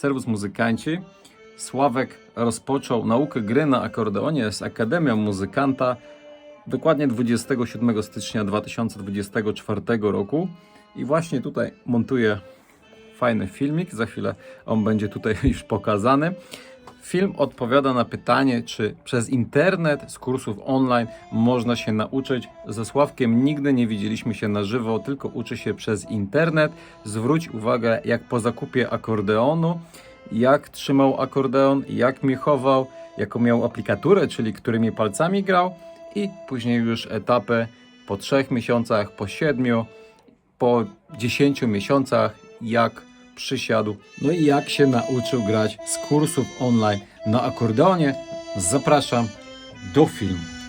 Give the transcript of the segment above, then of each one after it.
Serwus Muzykanci. Sławek rozpoczął naukę gry na akordeonie z Akademią Muzykanta dokładnie 27 stycznia 2024 roku. I właśnie tutaj montuję fajny filmik. Za chwilę on będzie tutaj już pokazany. Film odpowiada na pytanie, czy przez internet z kursów online można się nauczyć. Ze Sławkiem nigdy nie widzieliśmy się na żywo, tylko uczy się przez internet. Zwróć uwagę, jak po zakupie akordeonu, jak trzymał akordeon, jak miechował, jaką miał aplikaturę, czyli którymi palcami grał i później już etapy po trzech miesiącach, po siedmiu, po 10 miesiącach, jak przysiadł, no i jak się nauczył grać z kursów online na akordeonie. Zapraszam do filmu.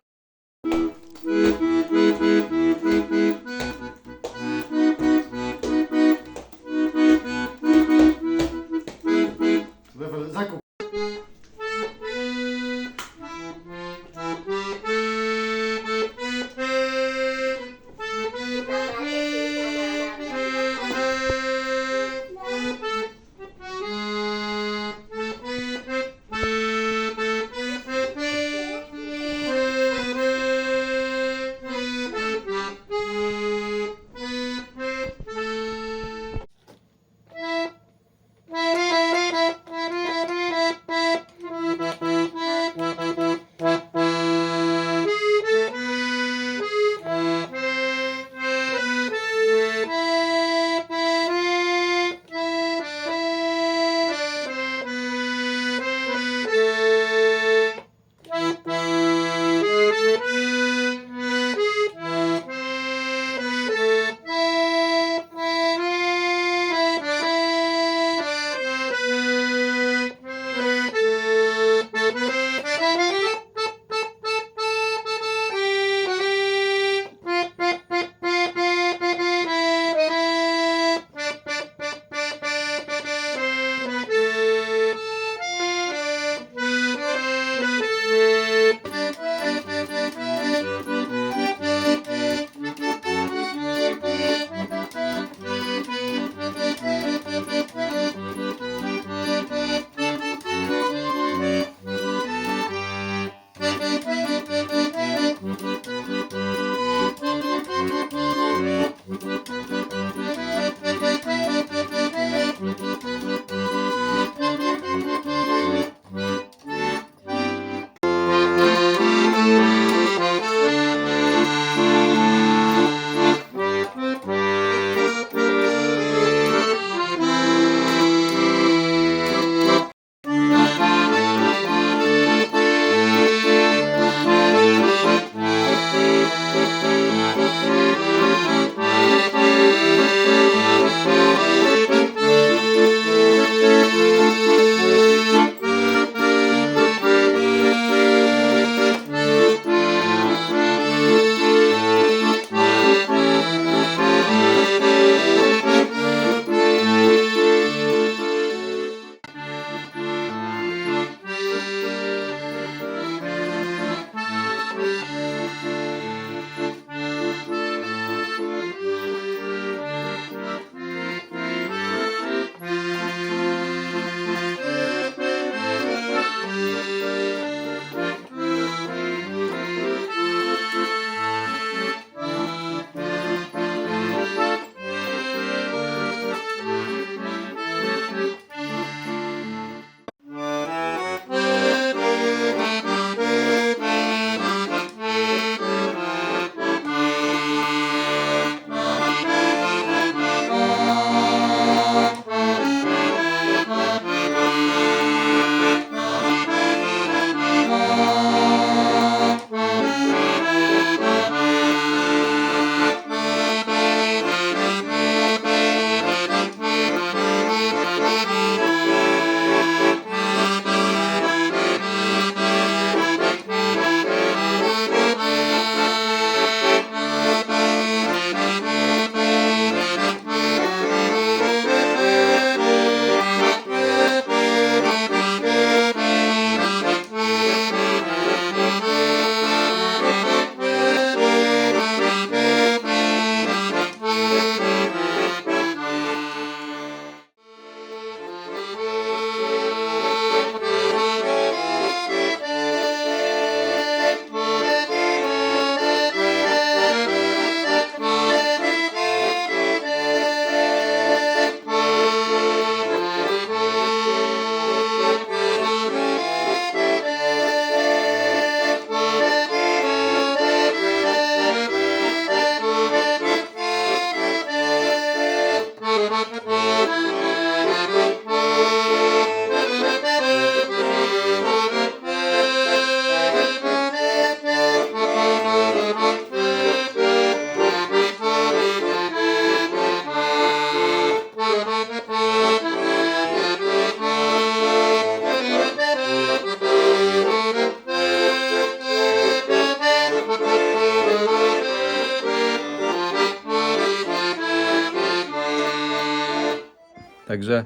Także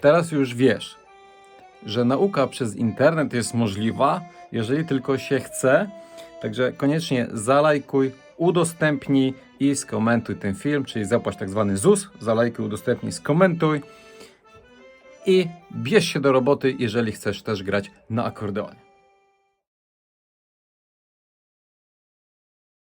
teraz już wiesz, że nauka przez internet jest możliwa, jeżeli tylko się chce. Także koniecznie zalajkuj, udostępnij i skomentuj ten film, czyli zapłać tak zwany ZUS, zalajkuj, udostępnij, skomentuj i bierz się do roboty, jeżeli chcesz też grać na akordeonie.